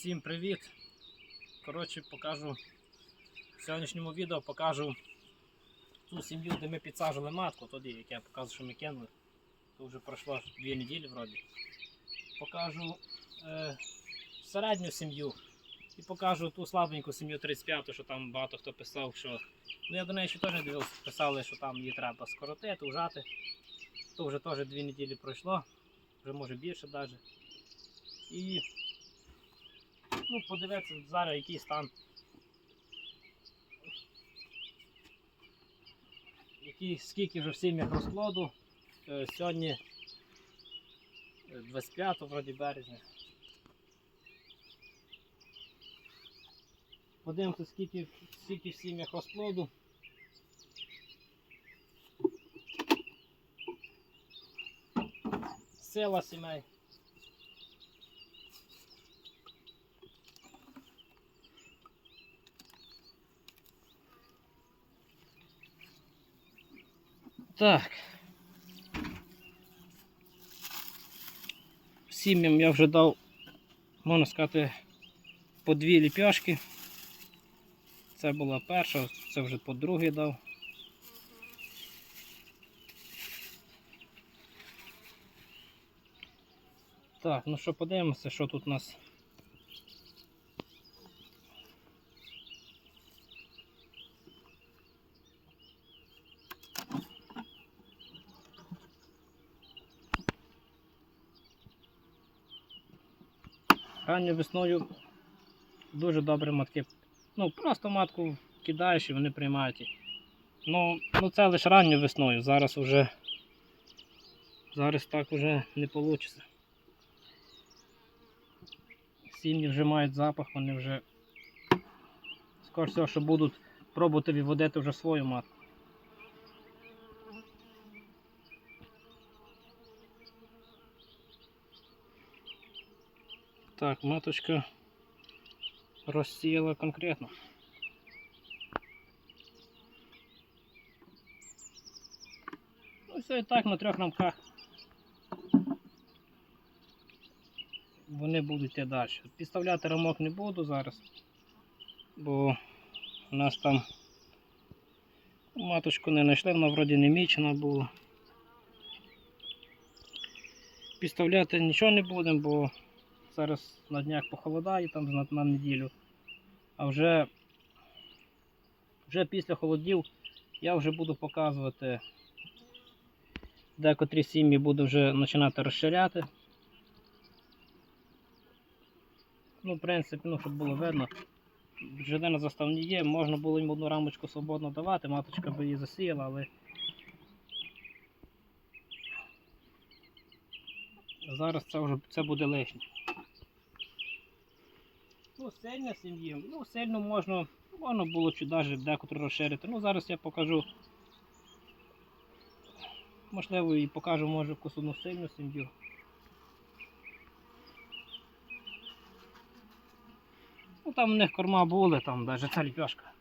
Всім привіт! Коротше, покажу в сьогоднішньому відео покажу ту сім'ю, де ми підсаджували матку, тоді, як я показував, що ми кинули. То вже пройшло дві неділі вроді. Покажу е, середню сім'ю і покажу ту слабеньку сім'ю 35, що там багато хто писав, що. Ну я до неї ще теж дивився, писали, що там її треба скоротити, ужати. То вже теж дві неділі пройшло, вже може більше навіть. І ну, подивитися зараз, який стан. Який, скільки вже в сім'ях розплоду. Е, Сьогодні е, 25 вроді березня. Подивимося, скільки, скільки в сім'ях розплоду. Сила сімей. Так. Сім'ям я вже дав, можна сказати, по дві ліпьошки. Це була перша, це вже по другій дав. Так, ну що, подивимося, що тут у нас. Ранньою весною дуже добре матки. Ну, просто матку кидаєш і вони приймають. Ну, ну це лише ранньою весною. Зараз вже зараз так вже не вийде. Сім'ї вже мають запах, вони вже скоріше всього, що будуть пробувати відводити вже свою матку. Так, маточка розсіяла конкретно. Ну, все і так на трьох рамках. Вони будуть йти далі. Підставляти рамок не буду зараз, бо у нас там маточку не знайшли, вона вроді не мічена була. Підставляти нічого не будемо, бо зараз на днях похолодає там на, на неділю. А вже, вже після холодів я вже буду показувати, декотрі сім'ї буду вже починати розширяти. Ну, в принципі, ну, щоб було видно. На заставні є, можна було їм одну рамочку свободно давати, маточка би її засіяла, але зараз це вже це буде лишнє. Ну, сильна сім'ї, ну сильно можна, можна було чи навіть декотро розширити. Ну зараз я покажу. Можливо, і покажу може якусь сильну сім'ю. Ну там у них корма були, там навіть ця ліпешка.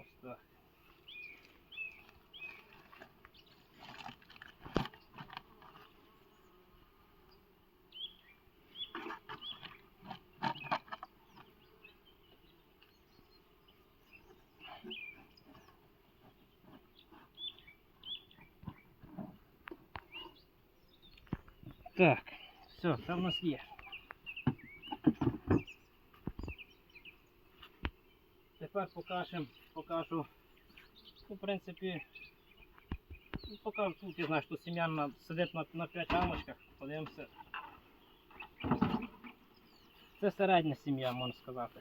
Ось так. Так, все, це в нас є. Тепер покажем, покажу. Ну, в принципі, ну, покажу тут, я знаю, що сім'я на- сидить на, на 5 рамочках. Подивимося. Це середня сім'я, можна сказати.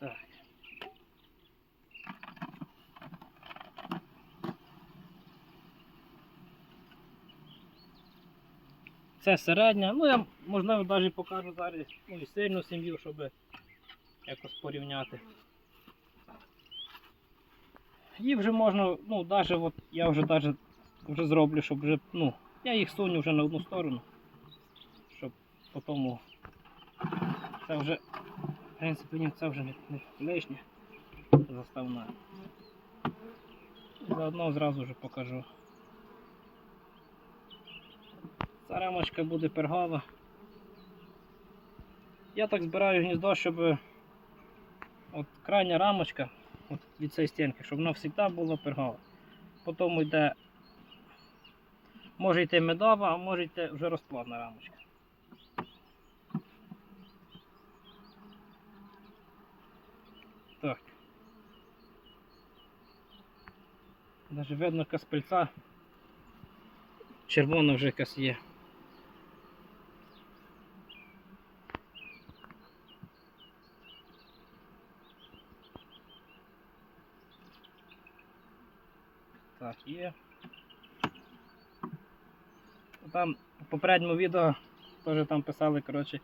Так. Це середня. Ну я можливо навіть покажу зараз ну, і сильну сім'ю, щоб якось порівняти. їх вже можна, ну, даже от я вже даже вже зроблю, щоб вже, ну, я їх суню вже на одну сторону, щоб потім це вже, в принципі, ні, це вже не, не лишнє заставна. Заодно зразу ж покажу. Ця рамочка буде пергова. Я так збираю гніздо, щоб от крайня рамочка от від цієї стінки, щоб вона завжди була пергова. Потім йде, може йти медова, а може йти вже розплодна рамочка. Так. Даже видно каспельця. Червона вже якась є. Так, є. Там в попередньому відео теж там писали, коротше,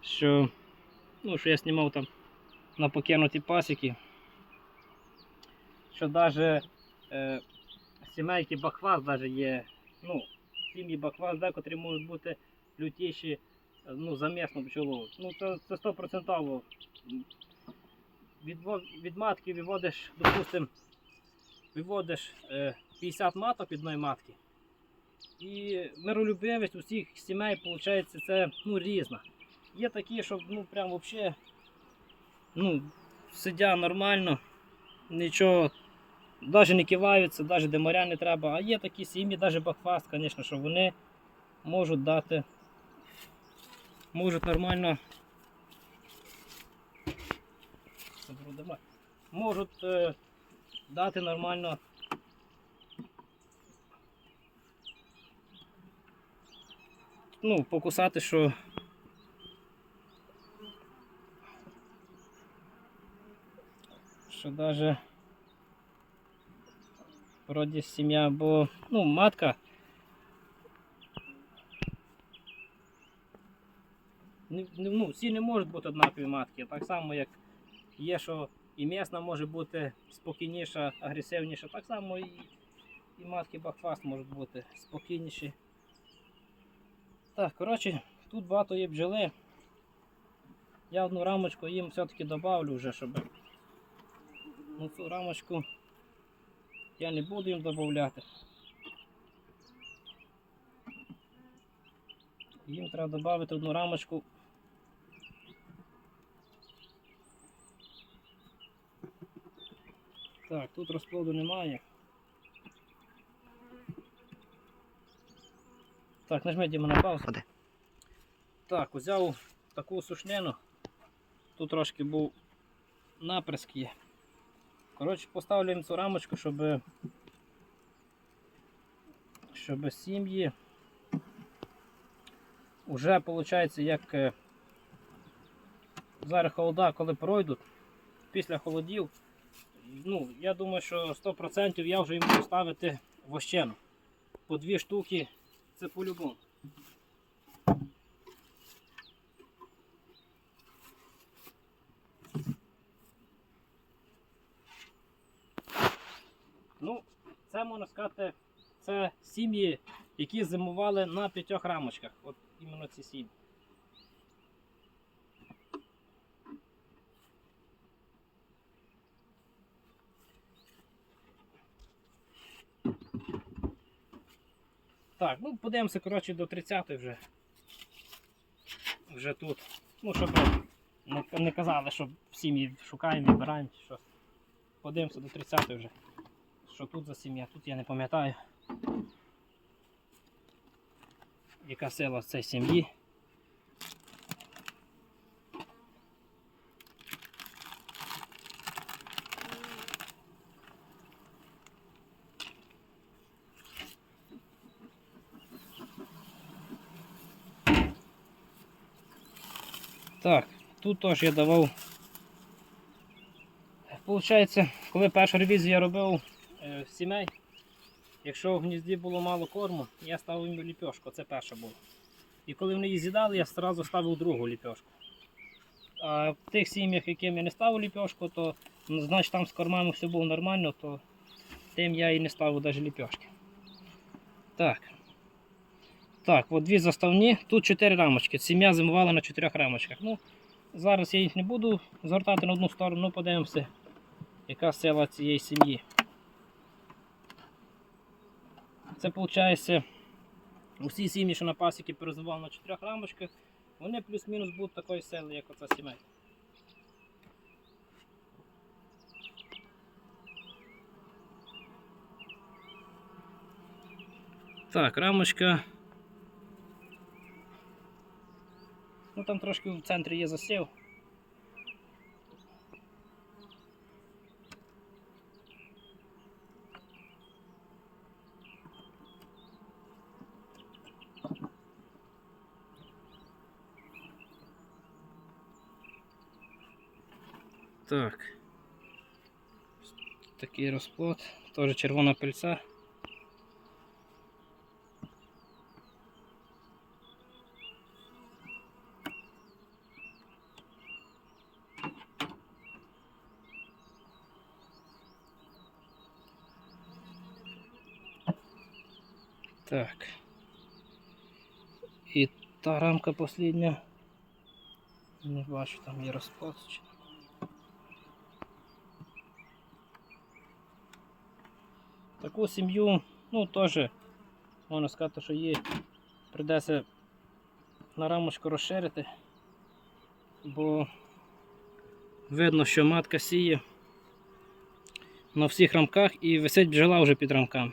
що, ну, що я знімав там на покинуті пасіки, що навіть е, сімейки бахвас даже є, ну, сім'ї бахвас, декотрі можуть бути лютіші ну, за місну пчелу. Ну, це, це 100%. Від, від матки виводиш, допустим, виводиш е, 50 маток від одної матки. І миролюбивість усіх сімей, виходить, це ну, різна. Є такі, що ну, прям взагалі ну, сидять нормально, нічого, навіть не киваються, навіть демаря не треба. А є такі сім'ї, навіть бахфаст, звісно, що вони можуть дати, можуть нормально. Можуть е, дати нормально. Ну, покусати, що що даже вроді сім'я, бо ну, матка. Не- Ну, всі не можуть бути однакові матки. Так само, як є, що і м'ясна може бути спокійніша, агресивніша, так само і, і матки бакфаст можуть бути спокійніші. Так, коротше, тут багато є бджоли. Я одну рамочку їм все-таки добавлю вже, щоб Ну цю рамочку я не буду їм додати. Їм треба додати одну рамочку. Так, тут розплоду немає. Так, нажми Діма на паузу. Так, взяв таку сушнину. Тут трошки був наприск є. Коротше, поставлю цю рамочку, щоб, щоб сім'ї вже виходить, як е, зараз холода, коли пройдуть, після холодів, ну, я думаю, що 100% я вже їм буду ставити вощену. По дві штуки це по-любому. Ну, це можна сказати, це сім'ї, які зимували на п'ятьох рамочках. От іменно ці сім'ї. Так, ну подивимося, коротше, до 30 вже. Вже тут. Ну, щоб не, не казали, що сім'ї шукаємо, вибираємо чи щось. Подивимося до 30 вже. Що тут за сім'я? Тут я не пам'ятаю. Яка сила цієї сім'ї. Так, тут теж я давав. Получається, коли першу ревізію я робив е, сімей, якщо в гнізді було мало корму, я ставив їм ліпьошку, це перше було. І коли вони її з'їдали, я одразу ставив другу ліпьошку. А в тих сім'ях, яким я не ставив ліпьошку, то ну, значить там з кормами все було нормально, то тим я і не ставив навіть ліпьошки. Так. Так, от дві заставні, тут чотири рамочки. Сім'я зимувала на чотирьох рамочках. Ну, зараз я їх не буду згортати на одну сторону, ну подивимося, яка сила цієї сім'ї. Це виходить, усі сім'ї, що на пасіки перезували на чотирьох рамочках, вони плюс-мінус будуть такої сили, як оця сімейка. Так, рамочка. Ну там трошки в центрі є засів. Так. Такий розплод. Теж червона пильця. Так. І та рамка последня. Не бачу, там є розплод. Таку сім'ю, ну теж, можна сказати, що її прийдеться на рамочку розширити, бо видно, що матка сіє на всіх рамках і висить бджола вже під рамками.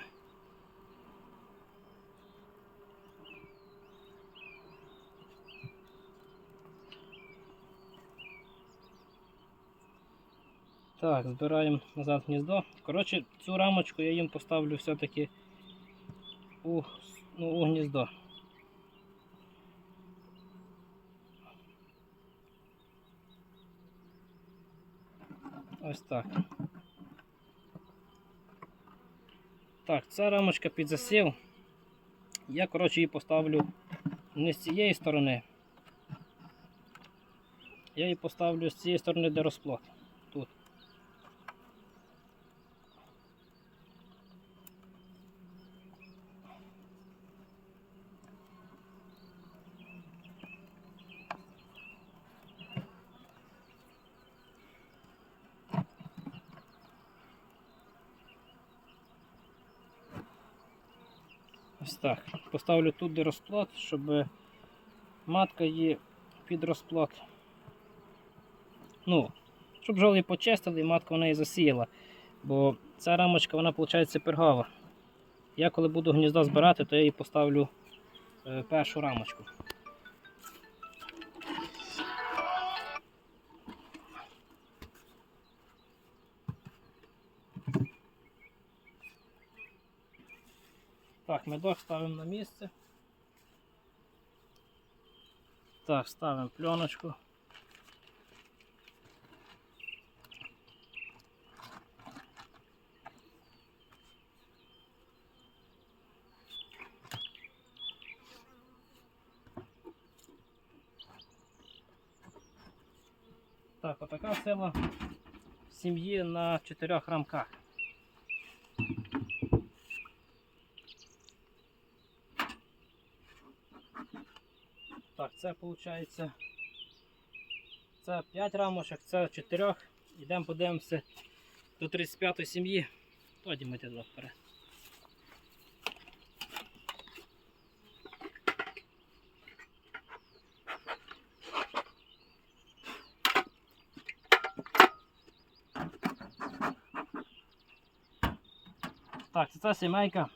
Так, збираємо назад гніздо. Коротше, цю рамочку я їм поставлю все-таки у, ну, у гніздо. Ось так. Так, ця рамочка під засів. Я, коротше, її поставлю не з цієї сторони. Я її поставлю з цієї сторони, де розплод. Тут. Ось так. Поставлю тут де розплод, щоб матка її під розплат. Ну, щоб жолі почистили і матка в неї засіяла. Бо ця рамочка, вона виходить пергава. Я коли буду гнізда збирати, то я її поставлю е, першу рамочку. медок ставимо на місце. Так, ставимо пленочку. Так, отака сила сім'ї на чотирьох рамках. Це виходить. Це 5 рамочок, це 4. Йдемо подивимося до 35 сім'ї. Тоді ми туди вперед. Так, це ця сімейка.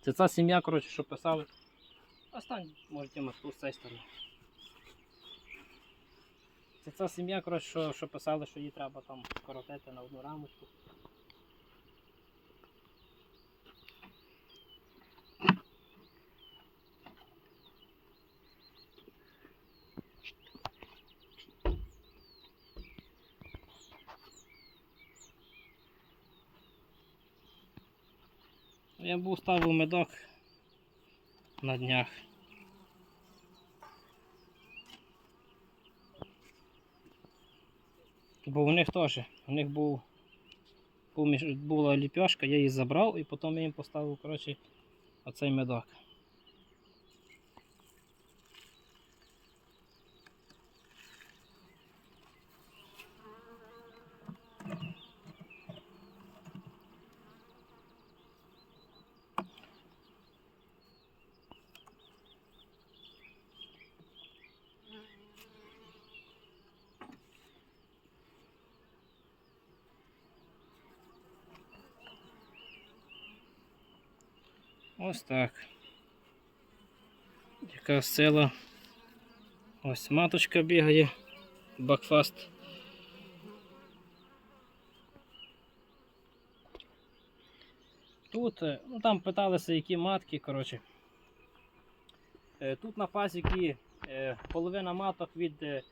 Це ця сім'я, коротше, що писали. Остань, можете мосту з цієї сторони. Це ця сім'я, коротше, що, що писали, що її треба там скоротити на одну рамочку. Я був ставив медок на днях. Бо у них теж, у них був, був була ліпяшка, я її забрав і потім я їм поставив коротше, оцей медок. Ось так. Яка сила. Ось маточка бігає. Бакфаст. Тут, е, ну там питалися, які матки, коротше. Е, Тут на пасіки е, половина маток від,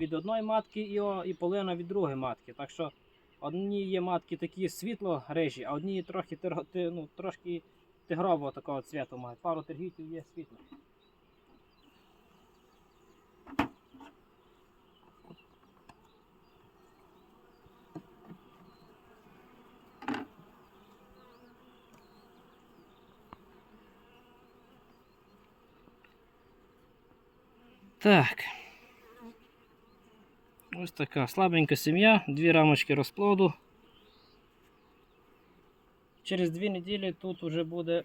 від одної матки і, і половина від другої матки. Так що одні є матки такі світло рижі, а одні трохи, ну, трошки тигрового такого цвіту мають. Пару тергітів є світло. Так. Ось така слабенька сім'я, дві рамочки розплоду. Через дві неділі тут вже буде.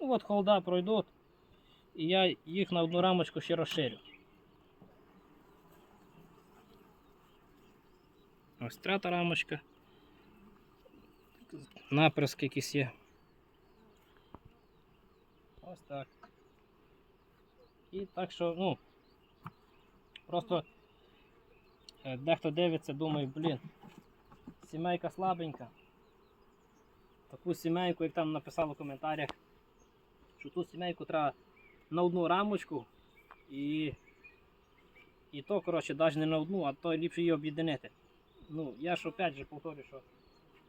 Ну от холода пройдуть. І я їх на одну рамочку ще розширю. Ось третя рамочка. Напряски якісь є. Ось так. І так що, ну, просто е, дехто дивиться, думає, блін, сімейка слабенька. Таку сімейку, як там написали в коментарях, що ту сімейку треба на одну рамочку і, і то, коротше, навіть не на одну, а то ліпше її об'єднати. Ну, я ж опять же повторю, що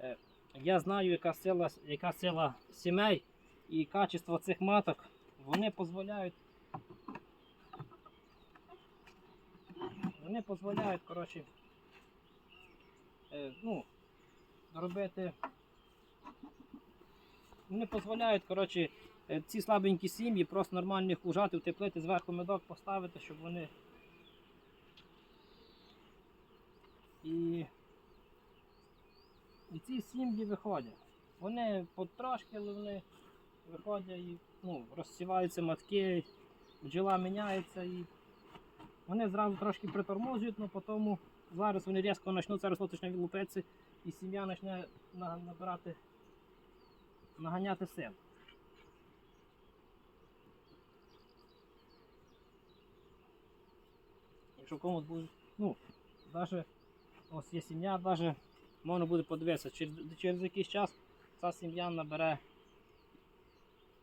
е, я знаю, яка сила, яка сила сімей і качество цих маток, вони дозволяють вони дозволяють, коротше, е, ну, робити. Вони дозволяють, коротше, е, ці слабенькі сім'ї просто нормально їх ужати, утеплити, зверху медок поставити, щоб вони. І, і ці сім'ї виходять. Вони потрошки, вони виходять і ну, розсіваються матки, бджола міняється і вони зразу трошки притормозують, але потім зараз вони різко почнуть зараз лоточне лупеці і сім'я почне набирати, наганяти сил. Якщо комусь буде, ну, навіть ось є сім'я, навіть можна буде подивитися, через, через якийсь час ця сім'я набере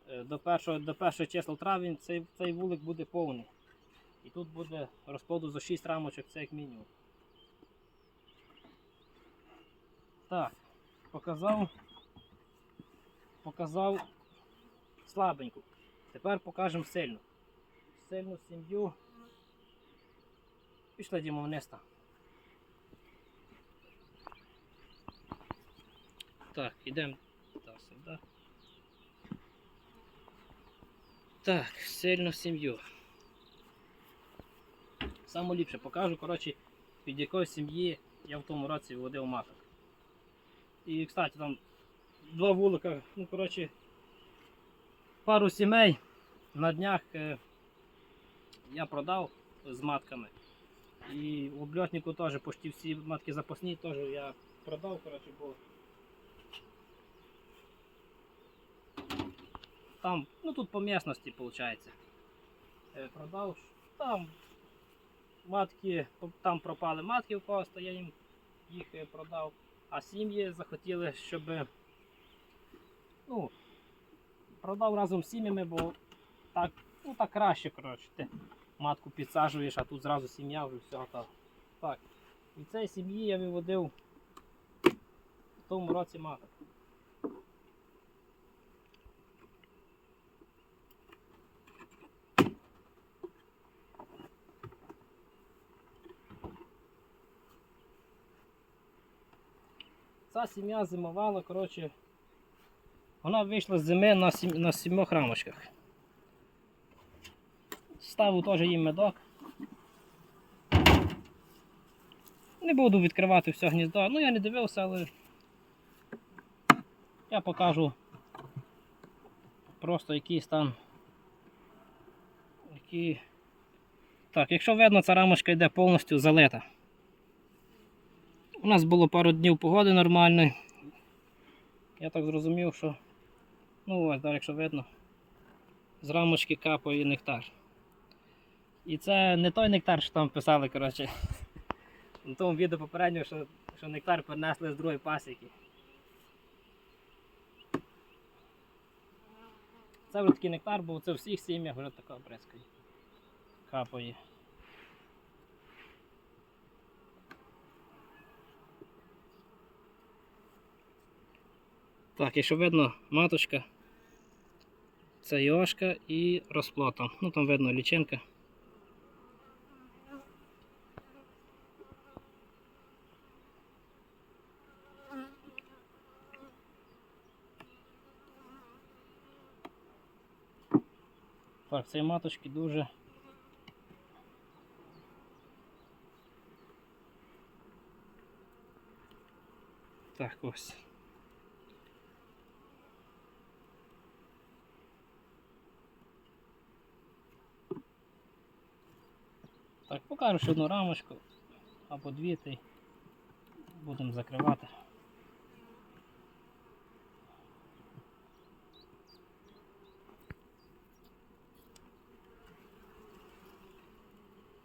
е, до першого, до першого числа травень цей, цей вулик буде повний. І тут буде розплоду за 6 рамочок, це як мінімум. Так, показав. Показав слабеньку. Тепер покажемо сильну. Сильну сім'ю. Пішли Дімо вниз там. Так, йдемо сюди. Так, сильну сім'ю. Саме ліпше покажу, коротше, під якої сім'ї я в тому році водив маток. І, кстати, там два вулика, ну, коротше, пару сімей на днях е, я продав з матками. І в обльотнику теж почти всі матки запасні теж я продав, коротше, бо там, ну тут по місності виходить. Е, Продав, там матки, там пропали матки в когось, то я їм їх е, продав. А сім'ї захотіли, щоб ну, продав разом з сім'ями, бо так, ну, так краще, коротше. Ти матку підсаджуєш, а тут зразу сім'я вже все готово. Так. І цієї сім'ї я виводив в тому році маток. ця сім'я зимувала, коротше, вона вийшла з зими на, сім, на сімох рамочках. Ставив теж їм медок. Не буду відкривати все гніздо. Ну я не дивився, але я покажу просто який стан. Який... Так, якщо видно, ця рамочка йде повністю залита. У нас було пару днів погоди нормальної. Я так зрозумів, що ну ось, так, якщо видно, з рамочки капає нектар. І це не той нектар, що там писали, коротше. На тому відео попередньо, що, що нектар перенесли з другої пасіки. Це вже такий нектар, бо це в всіх сім'ях вже така бризкає. Капає. Так, якщо видно маточка, це йошка і розплота. Ну там видно лічинка. Так, цієї маточки дуже. Так, ось. Покажу ще одну рамочку або дві й будемо закривати.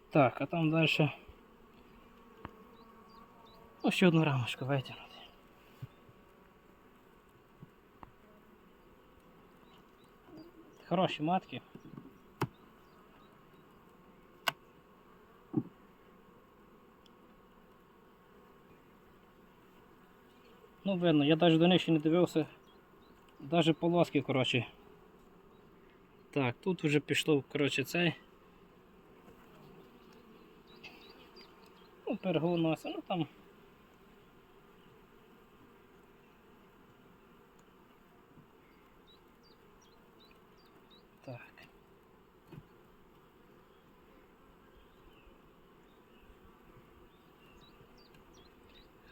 Так, а там далі. Ну, ще одну рамочку витягнути. Хороші матки. Ну, видно, я навіть до них ще не дивився. Навіть полоски, коротше. Так, тут вже пішло, коротше, цей. Ну, пергу ну там.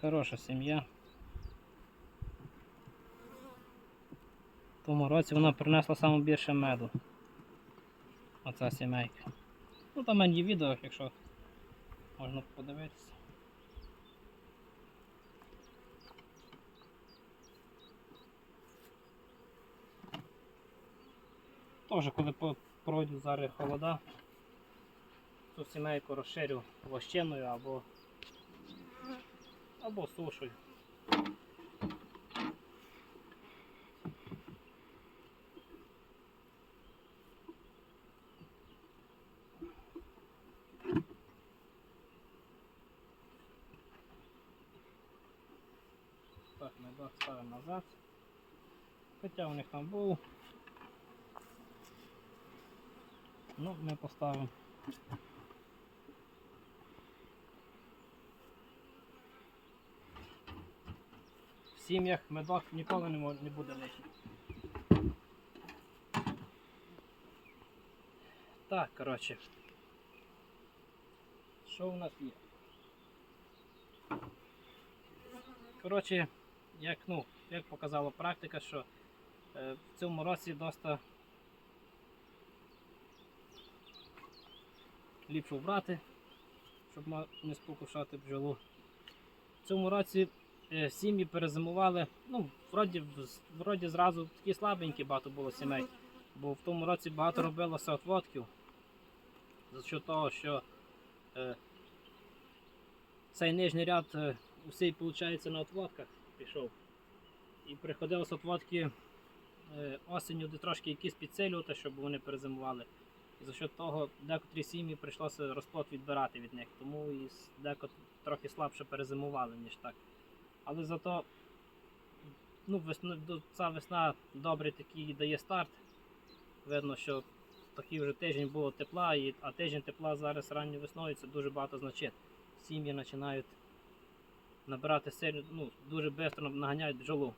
Хороша сім'я. В тому році вона принесла саме більше меду. Оця сімейка. Ну там є відео, якщо можна подивитися. Теж коли пройдуть зараз холода, цю сімейку розширю вощеною або, або сушою. Так, медок ставимо назад. Хоча у них там був. Ну, ми поставимо. В сім'ях медок ніколи не, буде лишній. Так, коротше. Що у нас є? Коротше, як, ну, як показала практика, що е, в цьому році доста ліпше вбрати, щоб не спокушати бджолу. В цьому році е, сім'ї перезимували, ну, вроді, вроді зразу такі слабенькі багато було сімей, бо в тому році багато робилося отводків. За що того, що е, цей нижній ряд е, усій, виходить, на отводках пішов. І приходилось отводки е, осінню трошки якісь підсилювати, щоб вони перезимували. І за що того декотрі сім'ї прийшлося розплод відбирати від них, тому і деко трохи слабше перезимували, ніж так. Але зато ну, весна, ця весна добрий такий дає старт. Видно, що такий вже тиждень було тепла, і, а тиждень тепла зараз ранньою весною це дуже багато значить. Сім'ї починають набирати сильно, ну, дуже швидко наганяють бджолу.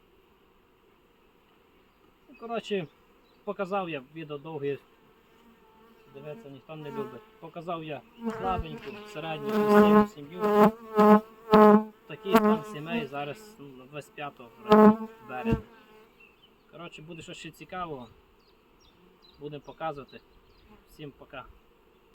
Ну, коротше, показав я відео довге. Дивиться, ніхто не любить. Показав я слабеньку, середню сім'ю. Такий стан сімей зараз ну, на 25 березня. Коротше, буде щось ще цікавого. Будемо показувати. Всім пока.